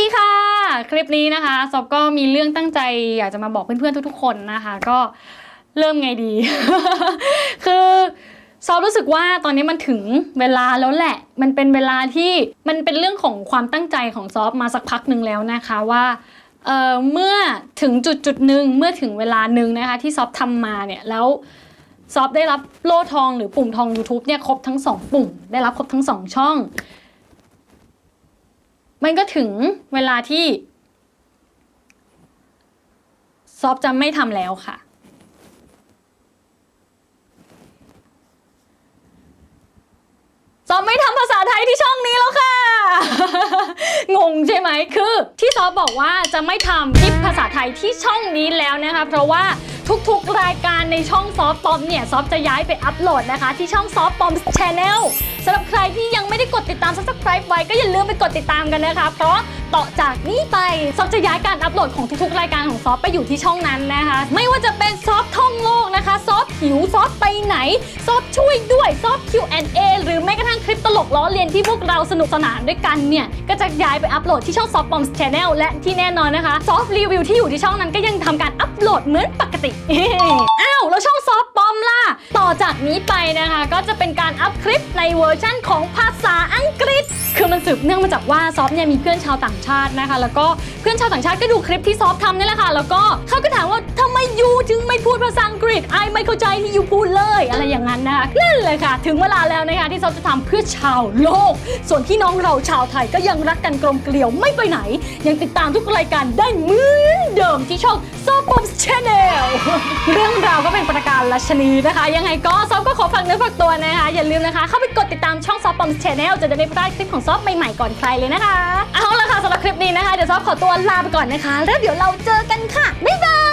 ดีค่ะ คลิปนี้นะคะซอบก็มีเรื่องตั้งใจ อยากจะมาบอกเพื่อนๆทุกๆ คนนะคะ ก็เริ่มไงดี คือซอบรู้สึกว่าตอนนี้มันถึงเวลาแล้วแหละ มันเป็นเวลาที่มันเป็นเรื่องของความตั้งใจของซอฟมาสักพักหนึ่งแล้วนะคะว่าเเมื่อถึงจุดจุดหนึ่งเมื่อถึงเวลาหนึ่งนะคะที่ซอฟทำมาเนี่ยแล้วซอฟได้รับโล่ทองหรือปุ่มทอง YouTube เนี่ยครบทั้งสองปุ่ม ได้รับครบทั้งสองช่อง มันก็ถึงเวลาที่ซอฟจะไม่ทำแล้วค่ะ ซอฟไม่ทำภาษาไทยที่ช่องนี้แล้วค่ะ ใช่ไหมคือ ที่ซอฟบอกว่าจะไม่ทำคลิปภาษาไทยที่ช่องนี้แล้วนะคะ เพราะว่าทุกๆ รายการในช่องซอฟปอมเนี่ยซอฟจะย้ายไปอัปโหลดนะคะ ที่ช่องซอฟปอมชาแนลสำหรับใครที่ยังไม่ได้กดติดตาม subscribe ไว้ก็อย่าลืมไปกดติดตามกันนะคะ เพราะต่อจากนี้ไปซอฟจะย้ายการอัปโหลดของทุกๆ รายการของซอฟไปอยู่ที่ช่องนั้นนะคะ ไม่ว่าจะเป็นซอฟท่องโลกนะคะ ซอฟหิวซอฟไปไหน ซอฟช่วยด้วยซอฟ Q&A หรือแม้กระ คลิปตลกล้อเลียนที่พวกเราสนุกสนานด้วยกันเนี่ย ก็จะย้ายไปอัปโหลดที่ช่องซอฟปอมชาแนลและที่แน่นอนนะคะซอฟรีวิวที่อยู่ที่ช่องนั้นก็ยังทำการอัปโหลดเหมือนปกติ อ้าว แล้วช่องซอฟปอมล่ะ ต่อจากนี้ไปนะคะ ก็จะเป็นการอัพคลิปในเวอร์ชั่นของภาษาอังกฤษ คือมันสืบเนื่องมาจากว่าซอฟเนี่ยมีเพื่อนชาวต่างชาตินะคะ แล้วก็เพื่อนชาวต่างชาติก็ดูคลิปที่ซอฟทำนี่แหละค่ะ แล้วก็เขาก็ถามว่าทำไมยูถึงไม่พูดภาษาอังกฤษไอไม่เข้าใจที่ยูพูดเลย อะไรอย่างนั้น เลยค่ะ ถึงเวลาแล้วนะคะที่ซอฟจะทำเพื่อชาวโลก ส่วนพี่น้องเราชาวไทยก็ยังรักกันกลมเกลียวไม่ไปไหน ยังติดตามทุกรายการได้เหมือนเดิมที่ช่องซอฟปอมชาแนลเรื่องราวก็เป็นประการราชนีนะคะ ยังไงก็ซอฟก็ขอฝากเนื้อฝากตัวนะคะอย่าลืมนะคะ เข้าไปกดติดตามช่องซอฟปอมชาแนลจะได้ไม่พลาดคลิปของซอฟใหม่ๆก่อนใครเลยนะคะ เอาละค่ะสำหรับคลิปนี้นะคะเดี๋ยวซอฟขอตัวลาไปก่อนนะคะ แล้วเดี๋ยวเราเจอกันค่ะบ๊ายบาย